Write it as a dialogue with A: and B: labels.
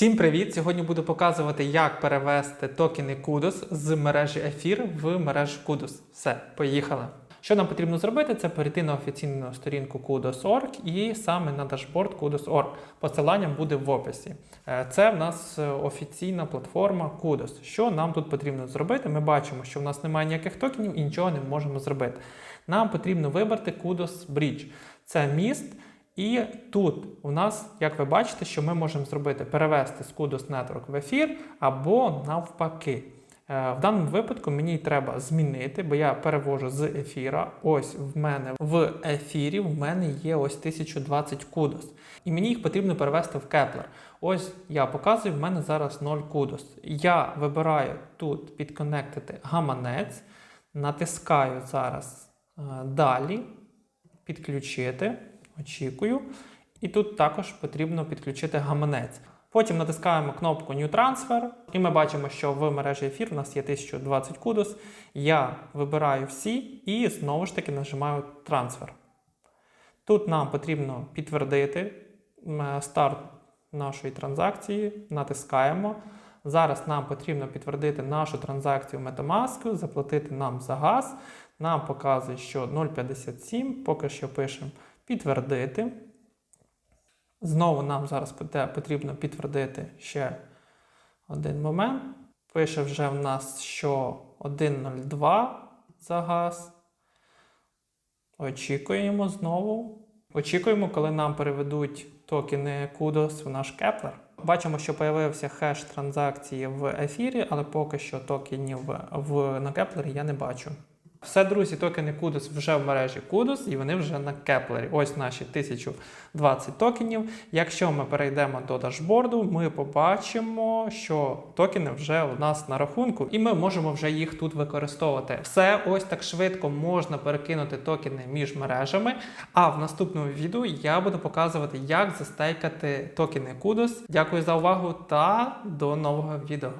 A: Всім привіт! Сьогодні буду показувати, як перевести токени Kudos з мережі Ефір в мережу Kudos. Все, поїхали. Що нам потрібно зробити, це перейти на офіційну сторінку Kudos.org і саме на дашборд Kudos.org. Посилання буде в описі. Е, Це в нас е, офіційна платформа Kudos. Що нам тут потрібно зробити? Ми бачимо, що в нас немає ніяких токенів і нічого не можемо зробити. Нам потрібно вибрати Kudos Bridge. Це міст. І тут у нас, як ви бачите, що ми можемо зробити перевести з Kudos Network в ефір або навпаки. Е, В даному випадку мені треба змінити, бо я перевожу з ефіра. Ось в мене в ефірі в мене є ось 1020 кудос. І мені їх потрібно перевести в Kepler. Ось я показую, в мене зараз 0 кудос. Я вибираю тут підконектити гаманець, натискаю зараз е, далі, підключити. Очікую. І тут також потрібно підключити гаманець. Потім натискаємо кнопку New Transfer, і ми бачимо, що в мережі ефір у нас є 1020 кудос. Я вибираю всі і знову ж таки нажимаю трансфер. Тут нам потрібно підтвердити старт нашої транзакції, натискаємо. Зараз нам потрібно підтвердити нашу транзакцію Metamask, заплатити нам за газ. Нам показує, що 0,57, поки що пишемо підтвердити. Знову нам зараз потрібно підтвердити ще один момент. Пише вже в нас, що 1,02 за газ. Очікуємо знову. Очікуємо, коли нам переведуть токени Kudos в наш Kepler. Бачимо, що з'явився хеш транзакції в ефірі, але поки що токенів в, на Kepler я не бачу. Все, друзі, токени Kudos вже в мережі Kudos і вони вже на Кеплері. Ось наші 1020 токенів. Якщо ми перейдемо до дашборду, ми побачимо, що токени вже у нас на рахунку, і ми можемо вже їх тут використовувати. Все ось так швидко можна перекинути токени між мережами. А в наступному відео я буду показувати, як застейкати токени Kudos. Дякую за увагу та до нового відео.